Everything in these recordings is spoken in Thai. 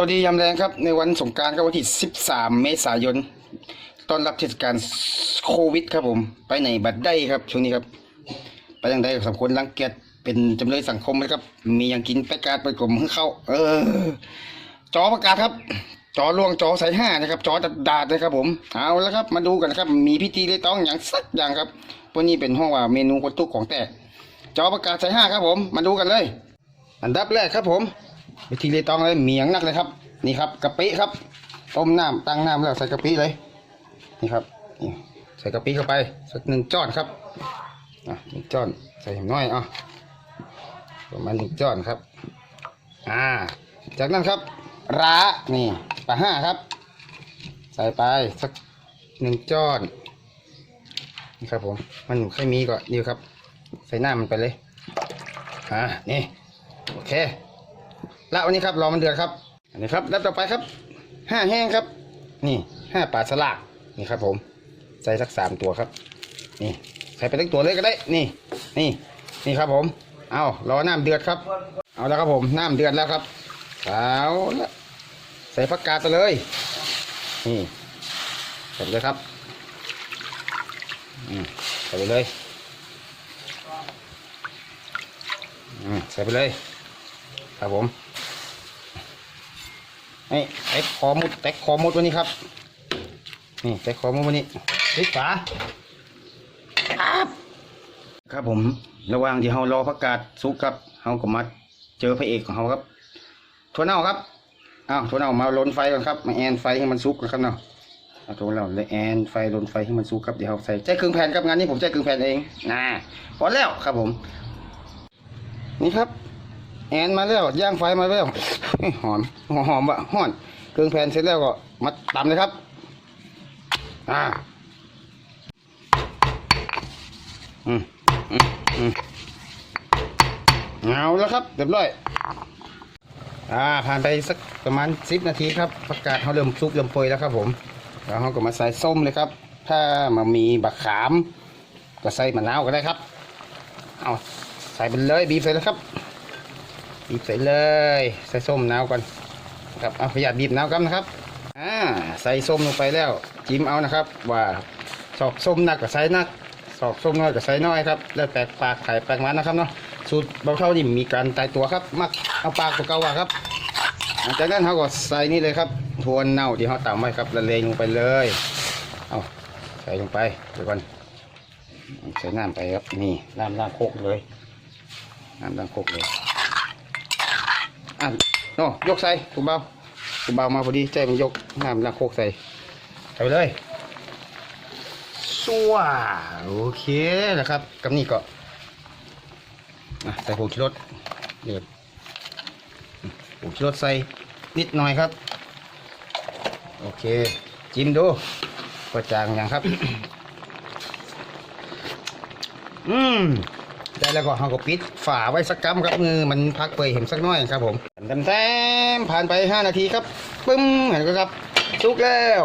วัสดียามแรงครับ ในวันสงการครับวันที่ 13 เมษายนต้อนรับเทศกาลโควิดครับผม ไปไหนบัดได้ครับ ช่วงนี้ครับ ไปยังได้สำคนรังเกียจเป็นจำเลยสังคมนะครับ มีอย่างกินประกาศไปกลมให้เข้า เออ จอประกาศครับ จอลวงจอสายห้านะครับ จอดัดดาดนะครับผม เอาแล้วครับ มาดูกันนะครับ มีพิธีเลยต้องอย่างสักอย่างครับวันนี้เป็นห้องว่าเมนูคนตุกของแต่ จอประกาศสายห้าครับผม มาดูกันเลย อันดับแรกครับผม วิธีเลยต้องเลยเหมียงนักเลยครับ นี่ครับกะปิครับ ต้มน้ำตั้งน้ำแล้วใส่กะปิเลยนี่ครับใส่กะปิเข้าไปสักหนึ่งจ้อนครับอะหนึ่งจ้อนใส่น้อยอะประมาณหนึ่งจ้อนครับอ่าจากนั้นครับร้านี่ปลาห้าครับ ใส่ไปสักหนึ่งจ้อนนี่ครับผมมันเคยมีก็ดีครับ ใส่หน้ามันไปเลยอ่านี่โอเค ล้ววันนี้ครับรอมันเดือดครับอันนี้ครับแล้วต่อไปครับห้าแห้งครับ นี่ห้าปลาสลากนี่ครับ ผมใส่สักสามตัวครับ นี่ใส่ไปทั้งตัวเลยก็ได้ นี่ นี่นี่ครับ ผม เอารอน้ำเดือดครับ เอาแล้วครับผมน้ำเดือดแล้วครับเอาละใส่ผักกาดไปเลย นี่ใส่ไปเลยครับอืมใส่ไปเลยอืมใส่ไปเลย ครับผม ไอ้ไอ้คอมุดแตกคอมุดวันนี้ครับ นี่แตกคอมุดวันนี้พลิกฝาครับครับผม ระหว่างที่เรารอประกาศสุกครับเราก็มาเจอพระเอกของเราครับถั่วเน่าครับอ้าวถั่วเน่ามาลนไฟก่อนครับมาแอนไฟให้มันสุกนะครับเนาะเอาถั่วเน่าเลยแอนไฟลนไฟให้มันสุกครับเดี๋ยวเราใส่ใจเครื่องแผ่นครับงานนี้ผมใจเครื่องแผ่นเองนะพอแล้วครับผม นี่ครับ แอนมาแล้วย่างไฟมาแล้วหอมหอมบะห่อน เครื่องแผ่นเสร็จแล้วก็มาตำเลยครับ อ่า อืมอืมอืมเอาแล้วครับเรียบร้อย อ่า ผ่านไปสักประมาณสิบนาทีครับประกาศเขาเริ่มซุกเริ่มเฟยแล้วครับผม แล้วเขาก็มาใส่ส้มเลยครับ ถ้ามามีบักขาม ก็ใส่มะนาวก็ได้ครับ เอาใส่ไปเลยบีบใส่เลยครับ บีบใส่เลยใส่ส้มนาวก่อนครับเอาประหยัดบีบนาวกันนะครับอ่าใส่ส้มลงไปแล้วจิ้มเอานะครับ ว่าสอกส้มหนักกับใส่นักสอกส้มน้อยกับใส่น้อยครับแล้วแปลกปากไข่แปลกมันนะครับเนาะสูตรเบาเท่านี่มีการตายตัวครับมักเอาปากตัวเก่าอะครับหลังจากนั้นเขาก็ใส่นี่เลยครับทวนเน่าที่เขาตำไว้ครับละเลงลงไปเลยเอาใส่ลงไปเดี๋ยวก่อนใส่น้ำไปครับนี่น้ำล้างโคกเลยน้ำล้างโคกเลย อะโน่ยกใส่คุณเบาคุณเบามาพอดีใจมันยกน้ำล้างโคกใส่ใส่ไปเลยสัวโอเคนะครับกับนี่ก็อะใส่ผงชูรสเดือดผงชูรสใส่นิดหน่อยครับ โอเค จิ้มดูก็จางอย่างครับ อืม ได้แล้วก็เราก็ปิดฝาไว้สักกัมครับมือมันพักเปื่อยเห็นสักน้อยครับผมแต้มแต้มผ่านไป 5 นาทีครับปึ้มเห็นไหมครับสุกแล้ว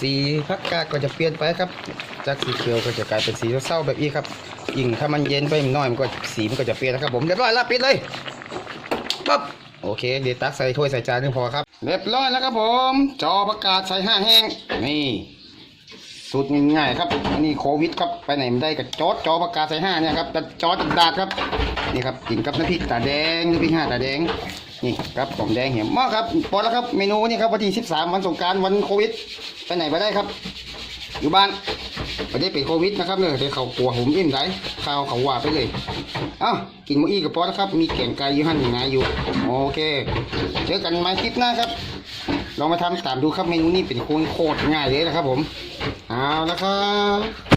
สีพักกาก็จะเปลี่ยนไปครับ จากสีเขียวก็จะกลายเป็นสีเศร้าแบบนี้ครับยิ่งถ้ามันเย็นไปน่อยมันก็สีมันก็จะเปลี่ยนนะครับผมเรียบร้อยแล้วปิดเลยปั๊บโอเคเดี๋ยวตักใส่ถ้วยใส่จานนึงพอครับ เรียบร้อยแล้วครับผม จอประกาศใส่ห้าแห้งนี่ สูตรง่ายๆครับอันนี้โควิดครับไปไหนไม่ได้กับจอดจอปากกาใส่ห้าเนี่ยครับจอดดาดครับนี่ครับกินกับน้ำพริกตาแดงน้ำพริกห้าตาแดงนี่ครับผมแดงเหี่ยมมากครับพอแล้วครับเมนูนี้ครับวันที่13วันสงการวันโควิดไปไหนไม่ได้ครับ อยู่บ้านไม่ได้เป็นโควิดนะครับเลยแต่เขากลัวผมอิ่มไรข้าวเขาว่าไปเลยเอ้ากินมูอี้กับพอแล้วครับ มีแกงไก่อยู่หั่นอย่างไงอยู่โอเค เจอกันใหม่คลิปหน้าครับ ลองมาทำตามดูครับเมนูนี้เป็นโคตรง่ายเลยนะครับผมเอาละครับ